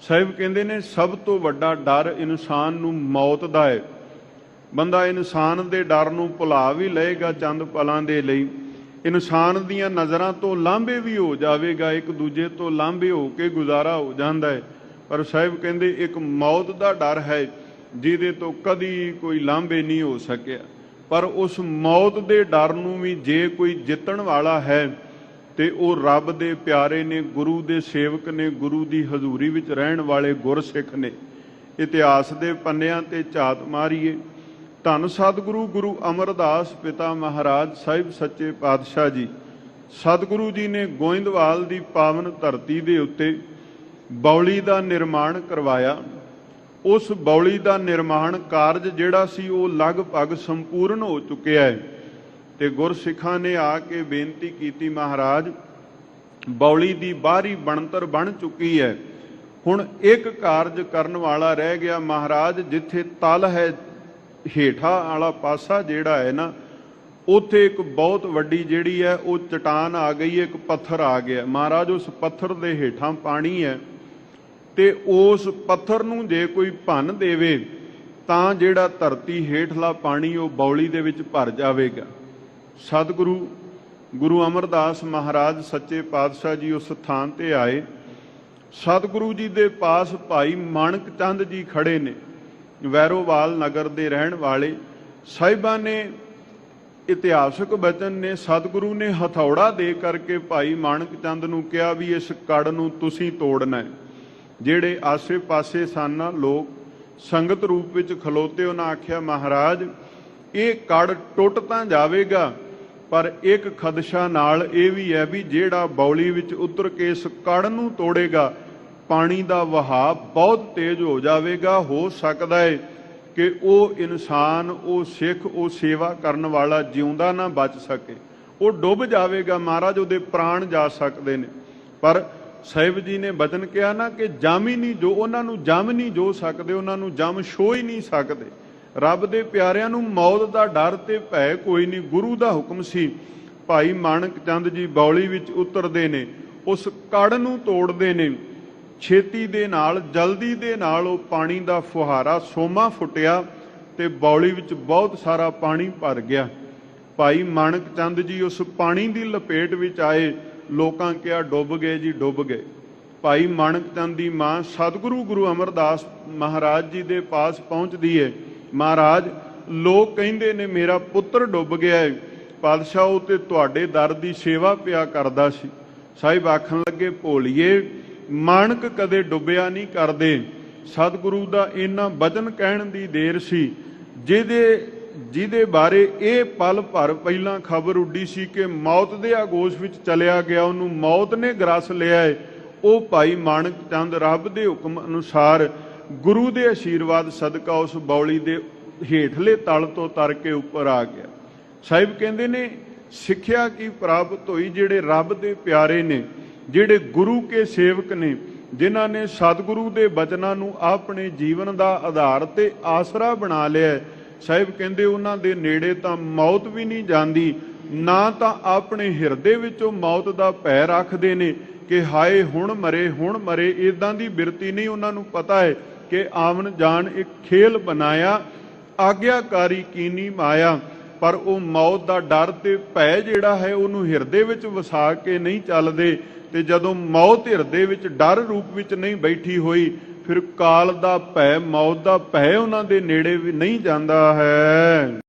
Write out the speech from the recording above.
ਸਾਹਿਬ ਕਹਿੰਦੇ ਨੇ, ਸਭ ਤੋਂ ਵੱਡਾ ਡਰ ਇਨਸਾਨ ਨੂੰ ਮੌਤ ਦਾ ਹੈ। ਬੰਦਾ ਇਨਸਾਨ ਦੇ ਡਰ ਨੂੰ ਭੁਲਾ ਵੀ ਲਏਗਾ ਚੰਦ ਪਲਾਂ ਦੇ ਲਈ। ਇਨਸਾਨ ਦੀਆਂ ਨਜ਼ਰਾਂ ਤੋਂ ਲਾਂਭੇ ਵੀ ਹੋ ਜਾਵੇਗਾ, ਇੱਕ ਦੂਜੇ ਤੋਂ ਲਾਂਭੇ ਹੋ ਕੇ ਗੁਜ਼ਾਰਾ ਹੋ ਜਾਂਦਾ ਹੈ। ਪਰ ਸਾਹਿਬ ਕਹਿੰਦੇ, ਇੱਕ ਮੌਤ ਦਾ ਡਰ ਹੈ, ਜਿਹਦੇ ਤੋਂ ਕਦੀ ਕੋਈ ਲਾਂਭੇ ਨਹੀਂ ਹੋ ਸਕਿਆ। ਪਰ ਉਸ ਮੌਤ ਦੇ ਡਰ ਨੂੰ ਵੀ ਜੇ ਕੋਈ ਜਿੱਤਣ ਵਾਲਾ ਹੈ ਤੇ ਉਹ ਰੱਬ ਦੇ ਪਿਆਰੇ ਨੇ, ਗੁਰੂ ਦੇ ਸੇਵਕ ਨੇ, ਗੁਰੂ ਦੀ ਹਜ਼ੂਰੀ ਵਿੱਚ ਰਹਿਣ ਵਾਲੇ ਗੁਰਸਿੱਖ ਨੇ। ਇਤਿਹਾਸ ਦੇ ਪੰਨਿਆਂ ਤੇ ਝਾਤ ਮਾਰੀਏ। ਧੰਨ ਸਤਿਗੁਰੂ ਗੁਰੂ ਅਮਰਦਾਸ ਪਿਤਾ ਮਹਾਰਾਜ ਸਾਹਿਬ ਸੱਚੇ ਪਾਤਸ਼ਾਹ ਜੀ। ਸਤਿਗੁਰੂ ਜੀ ਨੇ ਗੋਇੰਦਵਾਲ ਦੀ ਪਾਵਨ ਧਰਤੀ ਦੇ ਉੱਤੇ ਬੌਲੀ ਦਾ ਨਿਰਮਾਣ ਕਰਵਾਇਆ। ਉਸ ਬੌਲੀ ਦਾ ਨਿਰਮਾਣ ਕਾਰਜ ਜਿਹੜਾ ਸੀ, ਉਹ ਲਗਭਗ ਸੰਪੂਰਨ ਹੋ ਚੁੱਕਿਆ ਹੈ। ਤੇ ਗੁਰਸਿੱਖਾਂ ਨੇ ਆ ਕੇ ਬੇਨਤੀ ਕੀਤੀ, ਮਹਾਰਾਜ, ਬੌਲੀ ਦੀ ਬਾਹਰੀ ਬਣਤਰ ਬਣ ਚੁੱਕੀ ਹੈ। ਹੁਣ ਇੱਕ ਕਾਰਜ ਕਰਨ ਵਾਲਾ ਰਹਿ ਗਿਆ ਮਹਾਰਾਜ, ਜਿੱਥੇ ਤਲ ਹੈ, ਹੇਠਾਂ ਵਾਲਾ ਪਾਸਾ ਜਿਹੜਾ ਹੈ ਨਾ, ਉੱਥੇ ਇੱਕ ਬਹੁਤ ਵੱਡੀ ਜਿਹੜੀ ਹੈ, ਉਹ ਚਟਾਨ ਆ ਗਈ ਹੈ ਇੱਕ ਪੱਥਰ ਆ ਗਿਆ। ਮਹਾਰਾਜ, ਉਸ ਪੱਥਰ ਦੇ ਹੇਠਾਂ ਪਾਣੀ ਹੈ ਤੇ ਉਸ ਪੱਥਰ ਨੂੰ ਜੇ ਕੋਈ ਭੰਨ ਦੇਵੇ, ਤਾਂ ਜਿਹੜਾ ਧਰਤੀ ਹੇਠਲਾ ਪਾਣੀ ਉਹ ਬੌਲੀ ਦੇ ਵਿੱਚ ਭਰ ਜਾਵੇਗਾ। ਸਤਿਗੁਰੂ ਗੁਰੂ ਅਮਰਦਾਸ ਮਹਾਰਾਜ ਸੱਚੇ ਪਾਤਸ਼ਾਹ ਜੀ ਉਸ ਸਥਾਨ ਤੇ ਆਏ। ਸਤਿਗੁਰੂ ਜੀ ਦੇ ਪਾਸ ਭਾਈ ਮਾਣਕ ਚੰਦ ਜੀ ਖੜੇ ਨੇ, ਵੈਰੋਵਾਲ ਨਗਰ ਦੇ ਰਹਿਣ ਵਾਲੇ। ਸਾਹਿਬਾਂ ਨੇ ਇਤਿਹਾਸਕ ਬਚਨ ਨੇ, ਸਤਿਗੁਰੂ ਨੇ ਹਥੌੜਾ ਦੇ ਕਰਕੇ ਭਾਈ ਮਾਣਕ ਚੰਦ ਨੂੰ ਕਿਹਾ ਵੀ ਇਸ ਕੜ ਨੂੰ ਤੁਸੀਂ ਤੋੜਨਾ ਹੈ। ਜਿਹੜੇ ਆਸੇ-ਪਾਸੇ ਸਨ, ਲੋਕ ਸੰਗਤ ਰੂਪ ਵਿੱਚ ਖਲੋਤੇ, ਉਹਨਾਂ ਆਖਿਆ, ਮਹਾਰਾਜ ਇਹ ਕੜ ਟੁੱਟ ਤਾਂ ਜਾਵੇਗਾ, ਪਰ ਇੱਕ ਖਦਸ਼ਾ ਨਾਲ ਇਹ ਵੀ ਹੈ ਵੀ ਜਿਹੜਾ ਬੌਲੀ ਵਿੱਚ ਉਤਰ ਕੇ ਇਸ ਕੜ ਨੂੰ ਤੋੜੇਗਾ, ਪਾਣੀ ਦਾ ਵਹਾਅ ਬਹੁਤ ਤੇਜ਼ ਹੋ ਜਾਵੇਗਾ, ਹੋ ਸਕਦਾ ਹੈ ਕਿ ਉਹ ਇਨਸਾਨ, ਉਹ ਸਿੱਖ, ਉਹ ਸੇਵਾ ਕਰਨ ਵਾਲਾ ਜਿਉਂਦਾ ਨਾ ਬਚ ਸਕੇ। ਉਹ ਡੁੱਬ ਜਾਵੇਗਾ, ਮਹਾਰਾਜ ਉਹਦੇ ਪ੍ਰਾਣ ਜਾ ਸਕਦੇ ਨੇ। ਪਰ ਸਾਹਿਬ ਜੀ ਨੇ ਬਚਨ ਕਿਹਾ ਨਾ ਕਿ ਜਮ ਹੀ ਨਹੀਂ ਜੋ, ਉਹਨਾਂ ਨੂੰ ਜਮ ਨਹੀਂ ਜੋ ਸਕਦੇ, ਉਹਨਾਂ ਨੂੰ ਜਮ ਛੋ ਹੀ ਨਹੀਂ ਸਕਦੇ। ਰੱਬ ਦੇ ਪਿਆਰਿਆਂ ਨੂੰ ਮੌਤ ਦਾ ਡਰ ਤੇ ਭੈ ਕੋਈ ਨਹੀਂ, ਗੁਰੂ ਦਾ ਹੁਕਮ ਸੀ। ਭਾਈ ਮਾਨਕ ਚੰਦ ਜੀ ਬੌਲੀ ਵਿੱਚ ਉਤਰਦੇ ਨੇ, ਉਸ ਕੜ ਨੂੰ ਤੋੜਦੇ ਨੇ। ਛੇਤੀ ਦੇ ਨਾਲ, ਜਲਦੀ ਦੇ ਨਾਲ ਉਹ ਪਾਣੀ ਦਾ ਫੁਹਾਰਾ ਸੋਮਾ ਫੁੱਟਿਆ ਤੇ ਬੌਲੀ ਵਿੱਚ ਬਹੁਤ ਸਾਰਾ ਪਾਣੀ ਭਰ ਗਿਆ। ਭਾਈ ਮਾਨਕ ਚੰਦ ਜੀ ਉਸ ਪਾਣੀ ਦੀ ਲਪੇਟ ਵਿੱਚ ਆਏ, ਲੋਕਾਂ ਕਿਹਾ, ਡੁੱਬ ਗਏ ਜੀ, ਡੁੱਬ ਗਏ। ਭਾਈ ਮਾਨਕ ਚੰਦ ਦੀ ਮਾਂ ਸਤਿਗੁਰੂ ਗੁਰੂ ਅਮਰਦਾਸ ਮਹਾਰਾਜ ਜੀ ਦੇ ਪਾਸ ਪਹੁੰਚਦੀ ਹੈ ਮਹਾਰਾਜ, ਲੋਕ ਕਹਿੰਦੇ ਨੇ ਮੇਰਾ ਪੁੱਤਰ ਡੁੱਬ ਗਿਆ ਹੈ ਪਾਤਸ਼ਾਹ ਉਹ ਤੇ ਤੁਹਾਡੇ ਦਰ ਦੀ ਸੇਵਾ ਪਿਆ ਕਰਦਾ ਸੀ। ਸਾਹਿਬ ਆਖਣ ਲੱਗੇ, ਭੋਲੀਏ ਮਾਨਕ ਕਦੇ ਡੁੱਬਿਆ ਨਹੀਂ ਕਰਦੇ। ਸਤਿਗੁਰੂ ਦਾ ਇੰਨਾ ਬਚਨ ਕਹਿਣ ਦੀ ਦੇਰ ਸੀ। ਜਿਹਦੇ ਜਿਹਦੇ ਬਾਰੇ ਇਹ ਪਲ ਭਰ ਪਹਿਲਾਂ ਖਬਰ ਉੱਡੀ ਸੀ ਕਿ ਮੌਤ ਦੇ ਆਗੋਸ਼ ਵਿੱਚ ਚਲਿਆ ਗਿਆ, ਉਹਨੂੰ ਮੌਤ ਨੇ ਗਰਸ ਲਿਆ ਹੈ ਉਹ ਭਾਈ ਮਾਨਕ ਚੰਦ ਰੱਬ ਦੇ ਹੁਕਮ ਅਨੁਸਾਰ ਗੁਰੂ ਦੇ ਆਸ਼ੀਰਵਾਦ ਸਦਕਾ ਉਸ ਬੌਲੀ ਦੇ ਹੇਠਲੇ ਤਲ ਤੋਂ ਤਰ ਕੇ ਉੱਪਰ ਆ ਗਿਆ। ਸਾਹਿਬ ਕਹਿੰਦੇ ਨੇ, ਸਿੱਖਿਆ ਕੀ ਪ੍ਰਾਪਤ ਹੋਈ ਜਿਹੜੇ ਰੱਬ ਦੇ ਪਿਆਰੇ ਨੇ, ਜਿਹੜੇ ਗੁਰੂ ਕੇ ਸੇਵਕ ਨੇ, ਜਿਨ੍ਹਾਂ ਨੇ ਸਤਿਗੁਰੂ ਦੇ ਬਚਨਾਂ ਨੂੰ ਆਪਣੇ ਜੀਵਨ ਦਾ ਆਧਾਰ ਤੇ ਆਸਰਾ ਬਣਾ ਲਿਆ ਸਾਹਿਬ ਕਹਿੰਦੇ ਉਹਨਾਂ ਦੇ ਨੇੜੇ ਤਾਂ ਮੌਤ ਵੀ ਨਹੀਂ ਜਾਂਦੀ, ਨਾ ਤਾਂ ਆਪਣੇ ਹਿਰਦੇ ਵਿੱਚੋਂ ਮੌਤ ਦਾ ਭੈ ਰੱਖਦੇ ਨੇ ਕਿ ਹਾਏ ਹੁਣ ਮਰੇ ਹੁਣ ਮਰੇ ਇਦਾਂ ਦੀ ਬਿਰਤੀ ਨਹੀਂ ਉਹਨਾਂ ਨੂੰ ਪਤਾ ਹੈ। ਕਿ ਆਵਨ ਜਾਨ ਇੱਕ ਖੇਲ ਬਣਾਇਆ, ਆਗਿਆਕਾਰੀ ਕੀਨੀ ਮਾਇਆ। ਪਰ ਉਹ ਮੌਤ ਦਾ ਡਰ ਤੇ ਭੈ ਜਿਹੜਾ ਹੈ, ਉਹਨੂੰ ਹਿਰਦੇ ਵਿੱਚ ਵਸਾ ਕੇ ਨਹੀਂ ਚੱਲਦੇ। ਤੇ ਜਦੋਂ ਮੌਤ ਹਿਰਦੇ ਵਿੱਚ ਡਰ ਰੂਪ ਵਿੱਚ ਨਹੀਂ ਬੈਠੀ ਹੋਈ, ਫਿਰ ਕਾਲ ਦਾ ਭੈ, ਮੌਤ ਦਾ ਭੈ ਉਹਨਾਂ ਦੇ ਨੇੜੇ ਵੀ ਨਹੀਂ ਜਾਂਦਾ ਹੈ।